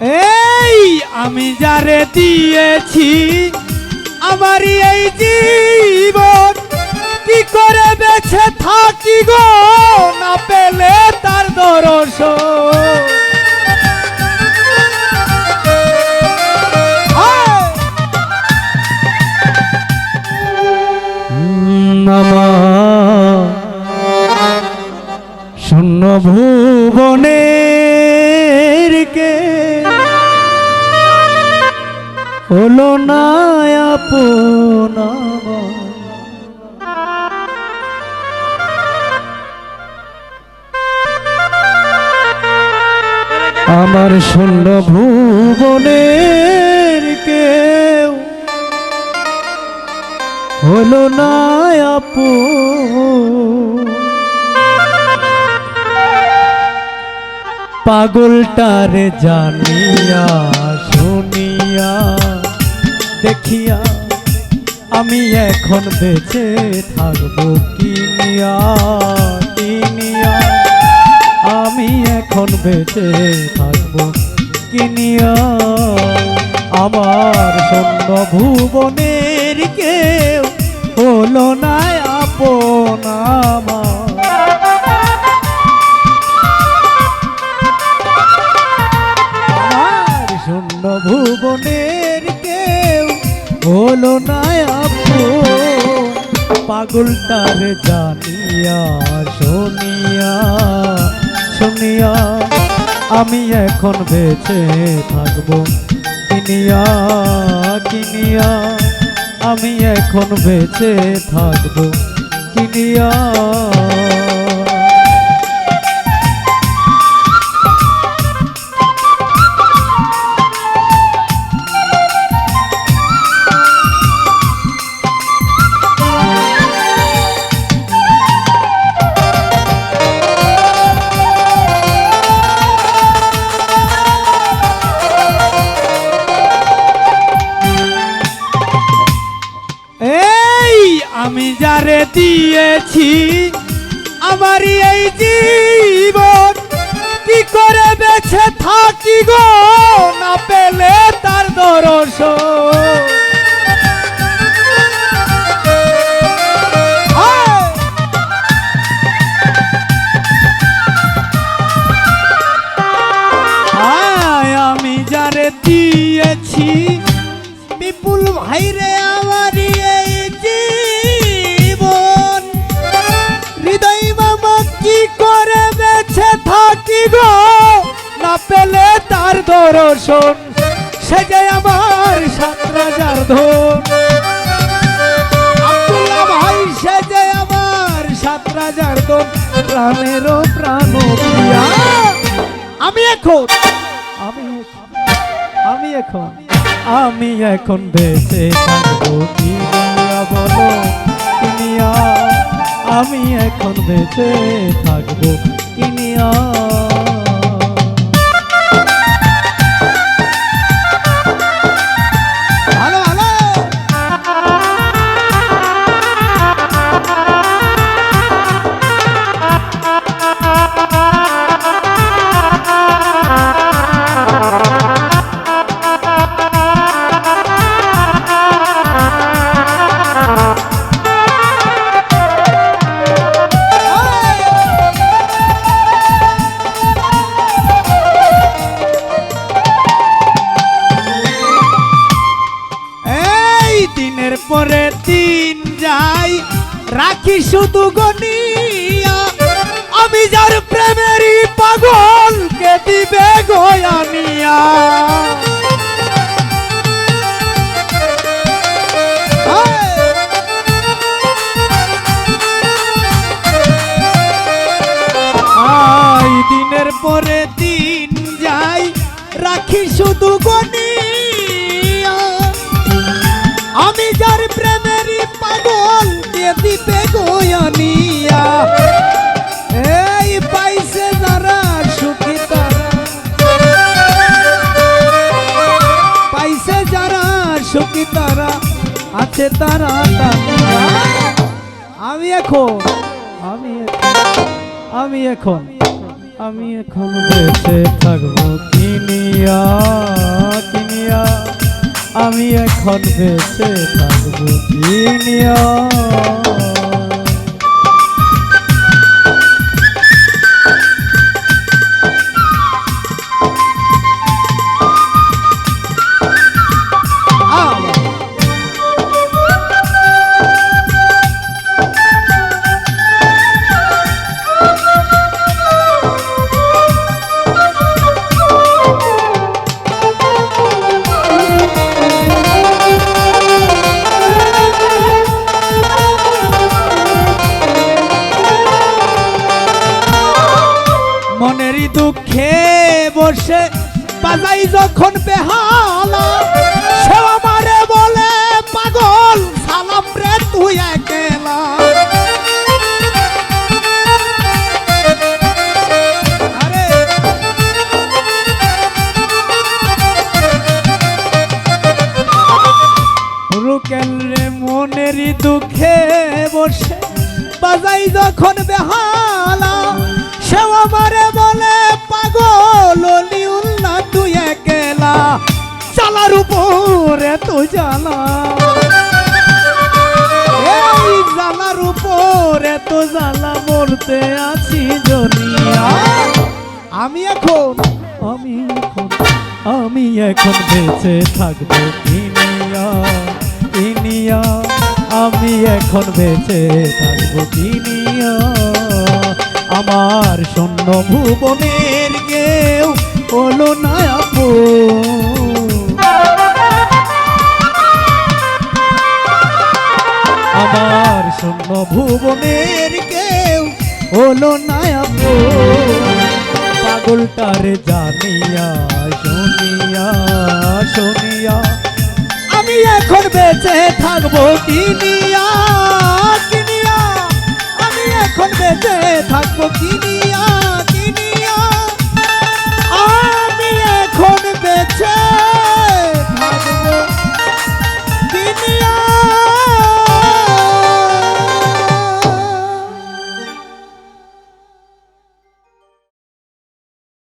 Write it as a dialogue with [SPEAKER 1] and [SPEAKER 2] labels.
[SPEAKER 1] এই, আমি যারে দিয়েছি আমার এই জীবন, কি করে বেছে থাকি গো? না পেলে তার দরস শূন্য ভুবনের কে হলো না। আমার শূন্য ভুবনের কেউ হলো না আপন পাগলটারে জানিয়া, শুনিয়া, দেখিয়া আমি এখন বেঁচে থাকব কিনিয়া কিনিয়া আমি এখন বেঁচে থাকব কিনিয়া আমার শূন্য ভুবনের কেউ হলো না আপন আমার। ভুবনের কেউ হলো না আপন পাগলটার জানিয়া শুনিয়া শুনিয়া আমি এখন বেঁচে থাকব। কিনিয়া কিনিয়া আমি এখন বেঁচে থাকব। কিনিয়া আমি যারে দিয়েছি, আমারই এই জীবন। কি করে বেছে থাকি গো? না পেলে তার দরস আমি যারে দিয়েছি, বিপুল ভাইরে আমারই এই বেছে থাকি না পেলে তার দর্শন, সে যে আমার সাত রাজার ধন। আব্দুল্লাহ ভাই, সে যে আমার সাত রাজার ধন। প্রাণেরও প্রাণ আমি এখন, আমি আমি এখন আমি এখন বেঁচে থাকব বলো? আমি এখন বেঁচে থাকব কিনিয়া রাখি শুধু গনিয়া। আমি যার প্রেমেরই পাগল কে দিবে গয়ানিয়া দিনের পরে দিন যাই, রাখি শুধু গনিয়া। দিতে গোয়ানিয়া এই পাইছে যারা সুখী তারা। পাইছে যারা সুখী তারা, আছে তারা। আমি এখন, আমি আমি এখন আমি এখন বেঁচে থাকব কিনিয়া কিনিয়া। আমি এখন বেঁচে থাকব কিনিয়া দুঃখে বসে বাজাই যখন বেহালা, সে আমারে বলে, পাগল, সালাম রে তুই একেলা। রে দুঃখে বসে বাজাই যখন বেহালা সে বলে, পাগল অলিউল্লাহ তুই একেলা? চালার উপরে তো জ্বালা। এই জ্বালার উপরে তো জ্বালা, মরতে আছি জনিয়া আমি এখন আমি এখন আমি এখন বেঁচে থাকব কিনিয়া কিনিয়া আমি এখন বেঁচে থাকব কিনিয়া আমার শূন্য ভুবনের কেউ হলো না। আমার শূন্য ভুবনের কেউ হলো না। পাগলটারে জানিয়া শুনিয়া শুনিয়া আমি এখন বেঁচে থাকব কিনিয়া যতক্ষণ বেঁচে থাকব কিনিয়া কিনিয়া। আমি এখন